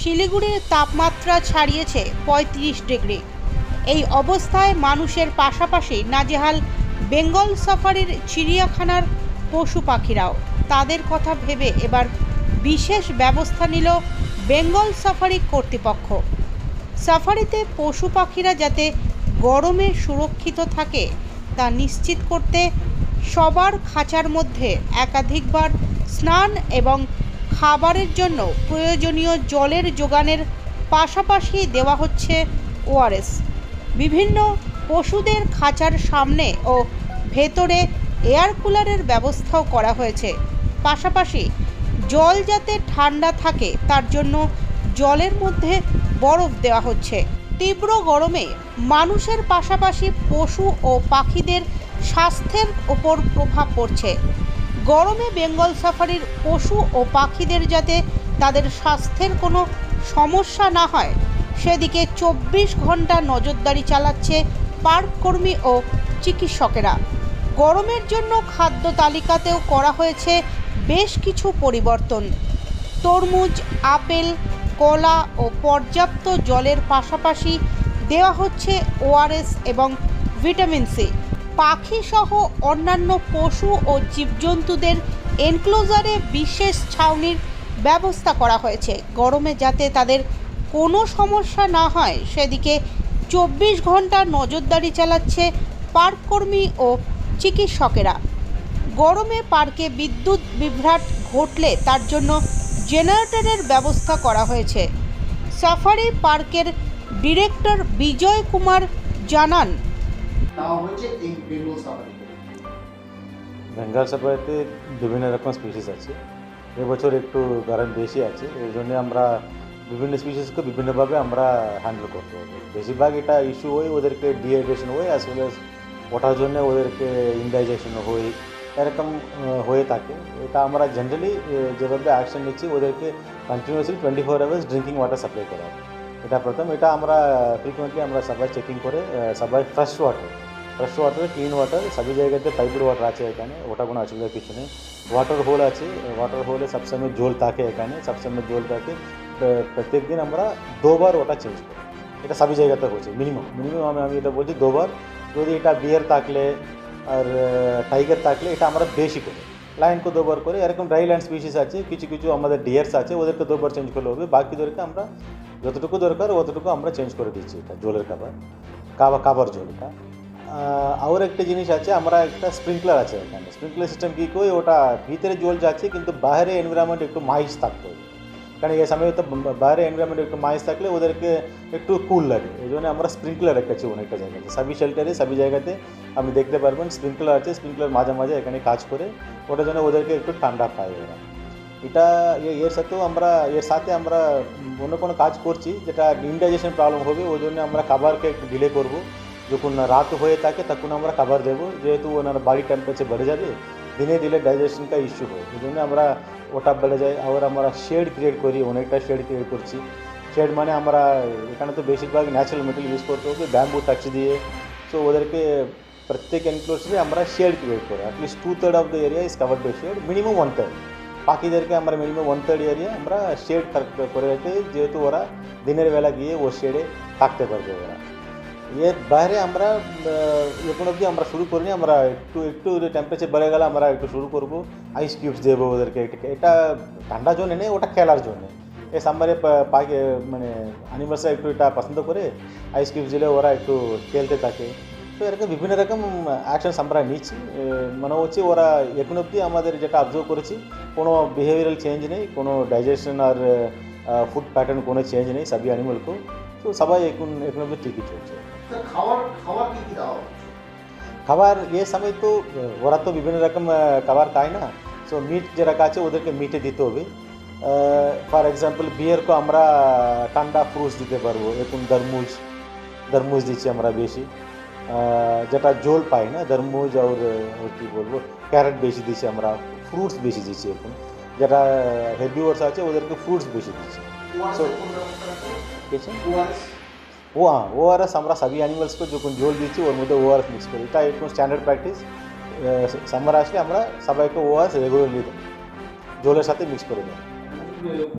শিলিগুড়ির তাপমাত্রা ছাড়িয়েছে পঁয়ত্রিশ ডিগ্রি। এই অবস্থায় মানুষের পাশাপাশি নাজেহাল বেঙ্গল সাফারির চিড়িয়াখানার পশু পাখিরাও। তাদের কথা ভেবে এবার বিশেষ ব্যবস্থা নিল বেঙ্গল সাফারি কর্তৃপক্ষ। সাফারিতে পশু পাখিরা যাতে গরমে সুরক্ষিত থাকে, তা নিশ্চিত করতে সবার খাঁচার মধ্যে একাধিকবার স্নান এবং খাবারের জন্য প্রয়োজনীয় জলের যোগানের পাশাপাশি দেওয়া হচ্ছে ওআরএস। বিভিন্ন পশুদের খাঁচার সামনে ও ভেতরে এয়ার কুলারের ব্যবস্থাও করা হয়েছে। পাশাপাশি জল যাতে ঠান্ডা থাকে, তার জন্য জলের মধ্যে বরফ দেওয়া হচ্ছে। তীব্র গরমে মানুষের পাশাপাশি পশু ও পাখিদের স্বাস্থ্যের ওপর প্রভাব পড়ছে। গরমে বেঙ্গল সাফারির পশু ও পাখিদের যাতে তাদের স্বাস্থ্যের কোনো সমস্যা না হয়, সেদিকে চব্বিশ ঘণ্টা নজরদারি চালাচ্ছে পার্ক কর্মী ও চিকিৎসকেরা। গরমের জন্য খাদ্য তালিকাতেও করা হয়েছে বেশ কিছু পরিবর্তন। তরমুজ, আপেল, কলা ও পর্যাপ্ত জলের পাশাপাশি দেওয়া হচ্ছে ওআরএস এবং ভিটামিন সি। পাখি সহ অন্যান্য পশু ও জীবজন্তুদের এনক্লোজারে বিশেষ ছাউনির ব্যবস্থা করা হয়েছে। গরমে যাতে তাদের কোনো সমস্যা না হয়, সেদিকে চব্বিশ ঘণ্টা নজরদারি চালাচ্ছে পার্ক কর্মী ও চিকিৎসকেরা। গরমে পার্কে বিদ্যুৎ বিভ্রাট ঘটলে তার জন্য জেনারেটরের ব্যবস্থা করা হয়েছে। সাফারি পার্কের ডিরেক্টর বিজয় কুমার জানান বেঙ্গল সাফারিতে বিভিন্ন রকম স্পিসিস আছে। এবছর একটু গরম বেশি আছে। এই জন্য আমরা বিভিন্ন স্পিসিসকে বিভিন্নভাবে আমরা হ্যান্ডেল করতে হবে। বেশিরভাগ এটা ইস্যু হয় ওদেরকে ডিহাইড্রেশন হয় অ্যাজ ওয়েল অ্যাজ ওঠার জন্য ওদেরকে ইনডাইজেশন হয়, এরকম হয়ে থাকে। এটা আমরা জেনারেলি যেভাবে অ্যাকশন নিচ্ছি, ওদেরকে continuously twenty four hours drinking water supply করা। এটা প্রথম। এটা আমরা ফ্রিকুয়েন্টলি আমরা সবাই চেকিং করে সবাই fresh water fresh water clean water সবই জায়গাতে পাইপের ওয়াটার আছে এখানে ওটা কোনো অসুবিধা কিছু নেই ওয়াটার হোল আছে ওয়াটার হোলে সবসময় জল থাকে এখানে সবসময় জল থাকে প্র- প্রত্যেক দিন আমরা দুবার ওটা চেঞ্জ করি এটা সবই জায়গাতে হচ্ছে মিনিমাম মিনিমাম আমি আমি এটা বলছি দুবার যদি এটা বিয়ার থাকলে আর টাইগার থাকলে এটা আমরা বেশি করি লাইনকে দুবার করে এরকম ড্রাই ল্যান্ড স্পিসিস আছে কিছু কিছু আমাদের ডিয়ার্স আছে ওদেরকে দুবার চেঞ্জ করলে হবে বাকিদেরকে আমরা যতটুকু দরকার অতটুকু আমরা চেঞ্জ করে দিচ্ছি এটা জলের খাবার কাবা কাবার জল এটা আহ, আর একটা জিনিস আছে, আমরা একটা স্প্রিংকলার আছে এখানে। স্প্রিংকলার সিস্টেম কী করি ওটা ভিতরে জল যাচ্ছে, কিন্তু বাইরে এনভায়রনমেন্ট একটু মাইস থাকতে হবে। কারণ এই সময় তো বাইরে এনভায়রনমেন্ট একটু মাইস থাকলে ওদেরকে একটু কুল লাগে। এই জন্য আমরা স্প্রিংকলার রেখেছি অনেকটা জায়গাতে। সবই শেল্টারে সবই জায়গাতে আপনি দেখতে পারবেন স্প্রিংকলার আছে স্প্রিংকলার মাঝে মাঝে এখানে কাজ করে। ওটার জন্য ওদেরকে একটু ঠান্ডা পায় ওরা। এটা এর সাথেও আমরা, এর সাথে আমরা অন্য কোনো কাজ করছি, যেটা ইনডাইজেশন প্রবলেম হবে, ওই জন্য আমরা খাবারকে একটু ডিলে করব। যখন রাত হয়ে থাকে তখন আমরা খাবার দেবো যেহেতু ওনার বাড়ি টেম্পারেচার বেড়ে যাবে দিনে দিলে ডাইজেশন কা ইস্যু হয় এই জন্য আমরা ওটা বেড়ে যায় আবার আমরা শেড ক্রিয়েট করি অনেকটা শেড ক্রিয়েট করছি শেড মানে আমরা এখানে তো বেশিরভাগ ন্যাচারাল মেটেরিয়াল ইউজ করতে হবে ব্যাম্বু টাচ দিয়ে সো ওদেরকে প্রত্যেক এনক্লোজরে আমরা শেড ক্রিয়েট করি at least two third of the area is covered by shed minimum one third পাখিদেরকে আমরা মিনিমাম ওয়ান থার্ড এরিয়া আমরা শেড করে রাখি যেহেতু ওরা দিনের বেলা গিয়ে ও শেডে থাকতে পারবে ওরা এর বাইরে আমরা এখন অবধি আমরা শুরু করিনি আমরা একটু একটু টেম্পারেচার বেড়ে গেলে আমরা একটু শুরু করব আইস কিউবস দেবো ওদেরকে এটা- ঠান্ডার জন্য নেই ওটা খেলার জন্য এই সাম্বারে পাখি মানে অ্যানিমালসরা একটু এটা পছন্দ করে আইস কিউবস দিলে ওরা একটু খেলতে থাকে তো এরকম বিভিন্ন রকম অ্যাকশনস আমরা নিচ্ছি মনে হচ্ছে ওরা এখন অবধি আমাদের যেটা অবজার্ভ করেছি কোনো বিহেভিয়ারাল চেঞ্জ নেই কোনো ডাইজেশন আর ফুড প্যাটার্ন কোনো চেঞ্জ নেই সবই অ্যানিমালকে তো সবাই এখন এখন অবধি ঠিকই চলছে তা খাবার খাবার কি কি দেওয়া হচ্ছে? খাবার এ সময় তো আহ, ওরা তো বিভিন্ন রকম আহ, খাবার খায় না। সো মিট যারা আছে ওদেরকে মিটে দিতে হবে। ফর এক্সাম্পল বিয়ারকে আমরা ঠান্ডা ফ্রুটস দিতে পারব। এখন তরমুজ তরমুজ দিচ্ছি আমরা বেশি। আহ, যেটা জল পাই না তরমুজ আর আহ, কী বলব ক্যারেট বেশি দিচ্ছি আমরা। ফ্রুটস বেশি দিচ্ছি এখন। যেটা হেভিওয়ার্স আছে ওদেরকে ফ্রুটস বেশি দিচ্ছি। ওআরএস So- কোন ব্যবস্থা রাখছে ঠিক আছে ওআরএস ও হ্যাঁ ওআরএস আমরা সবই অ্যানিমালসকে যখন জল দিচ্ছি ওর মধ্যে ওআরএস মিক্স করি এটা একটু স্ট্যান্ডার্ড প্র্যাকটিস সামার আসলে আমরা সবাইকে ওআরএস রেগুলারলি দেবো জলের সাথে মিক্স করে দেবো